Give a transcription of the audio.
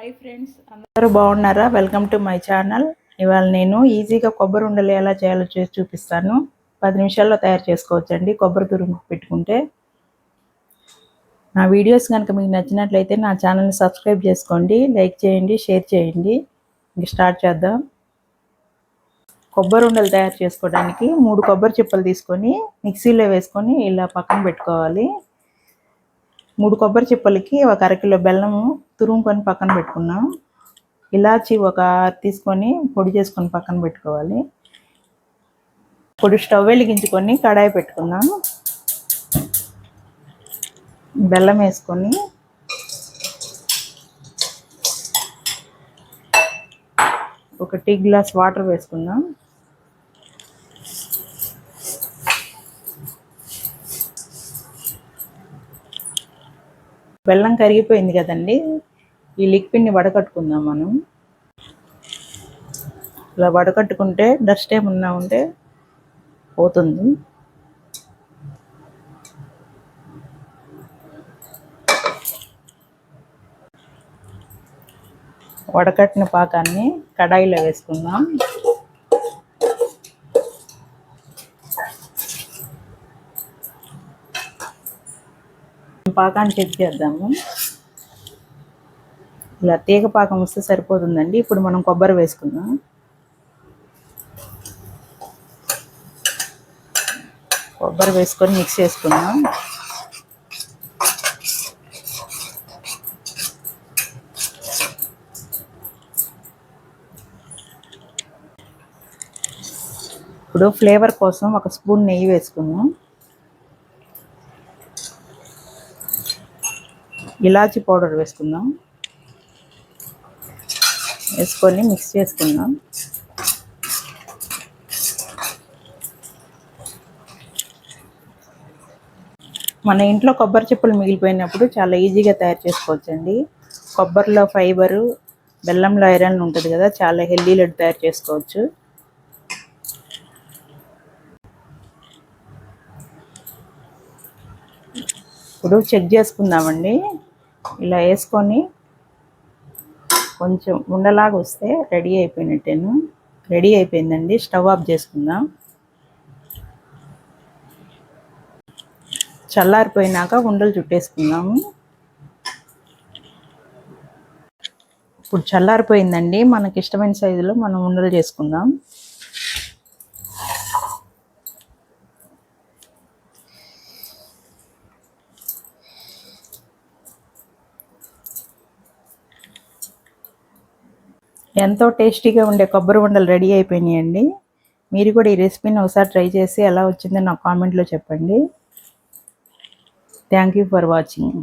Hi friends అందరూ బాగున్నారా? Welcome to my channel ఇవాళ నేను ఈజీగా కొబ్బరి ఉండలు ఎలా చేయాలో చేసి చూపిస్తాను. పది నిమిషాల్లో తయారు చేసుకోవచ్చండి. కొబ్బరి తురుము పెట్టుకుంటే. నా వీడియోస్ కనుక మీకు నచ్చినట్లయితే నా ఛానల్ని సబ్స్క్రైబ్ చేసుకోండి. లైక్ చేయండి షేర్ చేయండి. ఇంక స్టార్ట్ చేద్దాం. కొబ్బరి ఉండలు తయారు చేసుకోవడానికి మూడు కొబ్బరి చిప్పలు తీసుకొని మిక్సీలో వేసుకొని ఇలా పక్కన పెట్టుకోవాలి. మూడు కొబ్బరి చిప్పలకి ఒక అరకిలో బెల్లము తురుముకొని పక్కన పెట్టుకున్నాం. ఇలాచి ఒక తీసుకొని పొడి చేసుకొని పక్కన పెట్టుకోవాలి. పొడి స్టవ్ వెలిగించుకొని కడాయి పెట్టుకుందాం. బెల్లం వేసుకొని ఒక టీ గ్లాస్ వాటర్ వేసుకుందాం. బెల్లం కరిగిపోయింది కదండి. ఈ లిక్విడ్ని వడకట్టుకుందాం మనం. ఇలా వడకట్టుకుంటే డస్ట్ ఏమన్నా ఉంటే పోతుంది. వడకట్టిన పాకాన్ని కడాయిలో వేసుకుందాం. పాకాన్ని చెక్ చేద్దాము. ఇలా తీగ పాకం వస్తే సరిపోతుందండి. ఇప్పుడు మనం కొబ్బరి వేసుకుందాం. కొబ్బరి వేసుకొని మిక్స్ చేసుకుందాం. ఇప్పుడు ఫ్లేవర్ కోసం ఒక స్పూన్ నెయ్యి వేసుకుందాం. ఇలాచి పౌడర్ వేసుకుందాం. వేసుకొని మిక్స్ చేసుకుందాం. మన ఇంట్లో కొబ్బరి చెప్పులు మిగిలిపోయినప్పుడు చాలా ఈజీగా తయారు చేసుకోవచ్చండి. కొబ్బరిలో ఫైబరు బెల్లంలో ఐరన్ ఉంటుంది కదా చాలా హెల్దీ లడ్డు తయారు చేసుకోవచ్చు. ఇప్పుడు చెక్ చేసుకుందామండి. ఇలా వేసుకొని కొంచెం ఉండలాగా వస్తే రెడీ అయిపోయినట్టేను. రెడీ అయిపోయిందండి. స్టవ్ ఆఫ్ చేసుకుందాం. చల్లారిపోయినాక ఉండలు చుట్టేసుకుందాము ఇప్పుడు చల్లారిపోయిందండి. మనకి ఇష్టమైన సైజులో మనం ఉండలు చేసుకుందాం. ఎంతో టేస్టీగా ఉండే కొబ్బరి ఉండలు రెడీ అయిపోయినాయండి. మీరు కూడా ఈ రెసిపీని ఒకసారి ట్రై చేసి ఎలా వచ్చిందో నా కామెంట్లో చెప్పండి. Thank you for watching